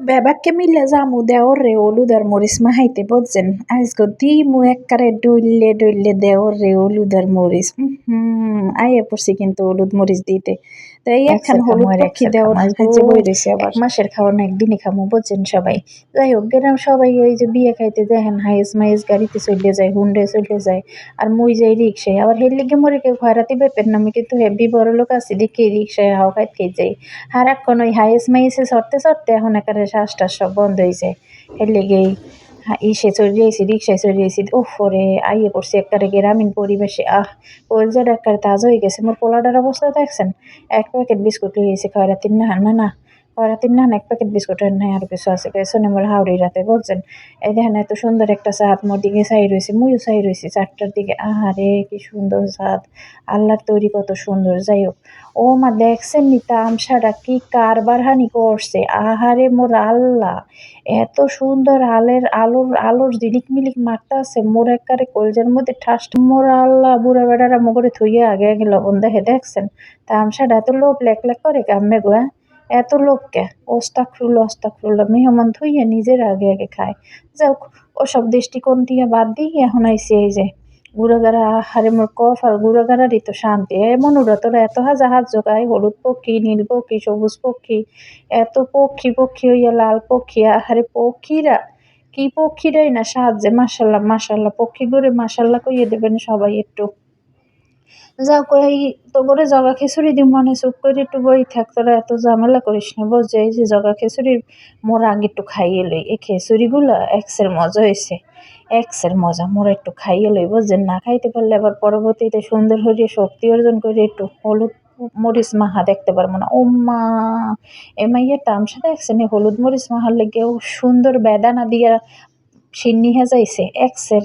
বেবাককে মিল্লা জামু দেওর রে হলুদ আর মরিচ মাহাইতে বুঝছেন আজকে দিমু এককারে ডইলে ডইলে দেওর রে হলুদ আর মরিচ হুম আইয়া পড়ছি কিন্তু হলুদ মরিচ দিতে তাই এখন হলুদ পাখি খাইতে বই রয়েছে আবার মাসের খাওয়ানো একদিনই খামু বুঝছেন সবাই। যাই হোক গ্রাম সবাই ওই যে বিয়ে খাইতে দেখেন হাইস মাইস গাড়িতে চলে যায় হুন্ডে চলে যায়। আর মুই যাই রিক্সায় আবার হের লিগে মরে কেউ খয়রাতি বেপের নামে কিন্তু হেভি বড় লোক আছে দেখে রিক্সায় হাওয়া খাইতে যাই আর এখন ওই হাইস মাইসে চড়তে চড়তে এখন একারে শ্বাস টাস সব বন্ধ হয়ে যায়। এর লেগেই ইসে চলে আইসি রিক্সায় চলে আইসি ও রে আইয়ে পড়ছি একবারে গ্রামীণ পরিবেশে। আহ কলজাটা একবারে তাজ হয়ে গেছে। মোর পোলাডার অবস্থা দেখছেন? এক প্যাকেট বিস্কুট লিয়ে এসে খয়রাতির না না না খয়রাতির না এক প্যাকেট বিস্কুটের নাই আর কিছু আছে পেছনে মোর হাওড়ি রাতে বুঝছেন এই দেখেন এত সুন্দর একটা চাঁদ মোর দিকে চাই রয়েছে মুইও চাই রয়েছি চারটার দিকে আহারে কি সুন্দর চাঁদ আল্লাহর তৈরি কত সুন্দর যাই হোক ও মা দেখছেন নি তামসাটা কি কারবার হানি করছে আহারে মোর আল্লাহ এত সুন্দর আলের আলোর আলোর জিলিক মিলিক মারতে আছে মোর একবারে কলজের মধ্যে ঠাস মোর আল্লাহ বুড়া বেড়ারা মগরে থইয়া আগে আগে লবণ দেখে দেখছেন তামসাটা এত লোভ লেক লেক করে কামে গো হ্যাঁ? এত লোক কে ওস্তাকফুল ওস্তাকফুল্লাহ মেহমান থইয়া নিজের আগে আগে খায়। যাক ওসব দৃষ্টিকোণ দিয়ে বাদ দিয়ে এখন আইসি এই যে, গুড়াগাড়া আহারে মোর কফাল গুড়াগাড়ারই তো শান্তি। এমন ওরা তোরা এত জাহাজ জোগায়, হলুদ পক্ষী, নীল পক্ষী, সবুজ পক্ষী, এত পক্ষী পক্ষী হইয়া লাল পক্ষী, আহারে পক্ষীরা, কি পক্ষীরাই না সাহায্যে মাসাল্লাহ মাসাল্লাহ পক্ষী করে মাসাল্লাহ কইয়ে দেবেন সবাই একটু। যাও কই তোরে জগা খিচুড়ি দিম মানে চুপ করে একটু বই থাক, তোরা এত ঝামেলা করিস না বুঝছে এই যে জগা খিচুড়ি মোর আগে একটু খাইয়ে লই। এই খিচুড়িগুলো এক্সের মজা হয়েছে এক্সের মজা, মোর একটু খাইয়ে লই বুঝছেন না খাইতে পারলে আবার পরবর্তীতে সুন্দর হয়ে শক্তি অর্জন করে একটু হলুদ মরিচ মাহা দেখতে পারব না। ও মা এ মাইয়ের তামসা দেখছেন হলুদ মরিচ মাহার লেগেও সুন্দর বেদানা দিয়া সিন্নি যাইছে এক্সের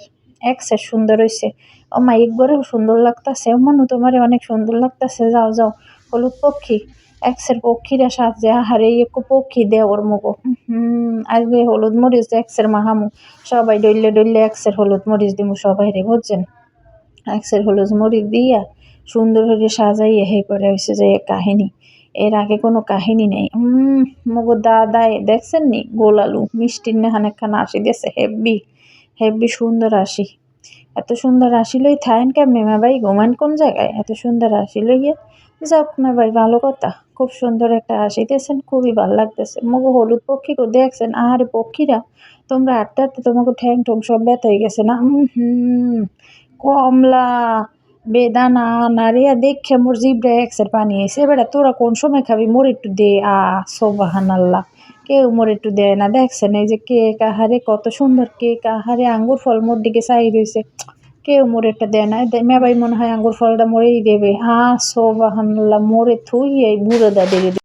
এক্সের সুন্দর হয়েছে ও মা, একবারেও সুন্দর লাগতাছে। মনু তোমারে অনেক সুন্দর লাগতাছে। যাও যাও। হলুদ পক্ষী। এক্সের পক্ষীরা সাজে। আহারে একটু পক্ষী দে ওর মুগো হুম আসবে হলুদ মরিচ এক্সের মাহামু সবাই ডইলে ডইলে এক্সের হলুদ মরিচ দিমু সবাই রে, বুঝছেন? এক্সের হলুদ মরিচ দিয়া সুন্দর করে সাজাইয়ে হে পরে হয়েছে যে কাহিনী। এর আগে কোনো কাহিনী নেই। মগো দাদাই দেখছেন নি? গোল আলু মিষ্টির নেহানেখানা আসি দিয়েছে, হেব্বি। হেব্বি সুন্দর আসি এত সুন্দর আসি লই থাকেন কেমনে? মা ভাই ঘুমান কোন জায়গায়? এত সুন্দর আসি লইয়ে যাক মা ভাই, ভালো কথা। খুব সুন্দর একটা আসিতেছেন খুবই ভালো লাগতেছে। মগো হলুদ পক্ষীকে দেখছেন আর পক্ষীরা। তোমরা আটতে আটতে তোমাকে ঠ্যাং ঠোং সব ব্যথা হয়ে গেছে না? হুম, কমলা। বেদানা, নারিয়া, দেখে মোর জিবরা এক্সের পানি এসে বেড়া তোরা কোন সময় খাবি? মোর একটু দে। আ সোবাহান আল্লাহ কেউ মোর একটু দেয় না। দেখছে না যে কেক আহারে কত সুন্দর কেক আহারে আঙ্গুর ফল মোর দিকে চাই রয়েছে কেউ মোর একটা দেয় না। মেবাই মনে হয় আঙ্গুর ফলটা মোরেই দেবে। হা আল্লাহ মোরে থুই এই বুড়ো দাদিকে